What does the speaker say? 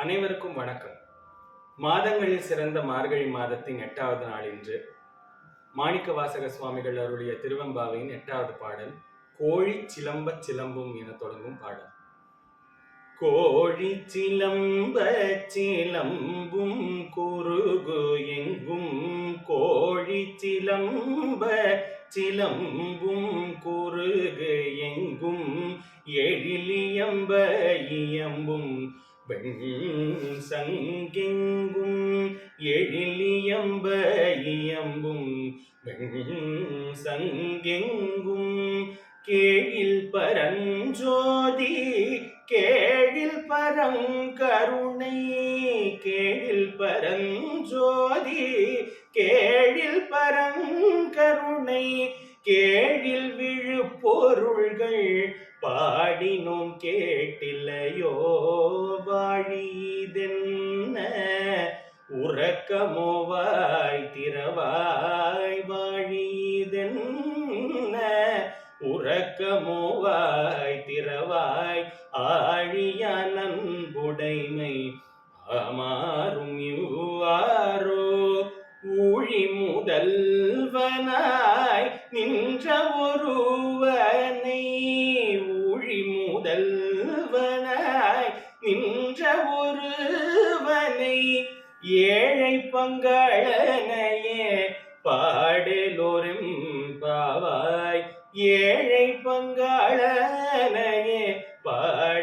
அனைவருக்கும் வணக்கம். மாதங்களில் சிறந்த மார்கழி மாதத்தின் எட்டாவது நாள் இன்று மாணிக்க வாசக சுவாமிகள் அருளிய திருவெம்பாவையின் எட்டாவது பாடல் கோழி சிலம்ப சிலம்பும் என தொடங்கும் பாடல். கோழி சிலம்ப சிலம்பும் குறுகு எங்கும் கோழி சிலம்ப சிலம்பும் குறுகு எங்கும் எழிலியம்ப இயம்பும் வெண் சங்கெங்கும் எழிலியம்ப இயம்பும். வெண் சங்கெங்கும் கேழில் பரஞ்சோதி கேழில் பரங்கருணை கேழில் பரஞ்சோதி கேழில் பரங்கருணை கேழில் விழு பொருள்கள் பாடினோம் கேட்டில்லையோ. வாழிதென்ன? உறக்கமோவாய் திறவாய் வாழிதென்ன? உறக்கமோவாய் திறவாய் ஆழிய நன்புடைமை அமாறும் இவ்வாரோ ஊழி முதல்வனாய் நின்ற ஒருவனை ஊழி ஒருவனாய் நின்ற ஒருவனை ஏழை பங்களனையே பாடலோரும் பாவாய். ஏழை பங்களனையே பாட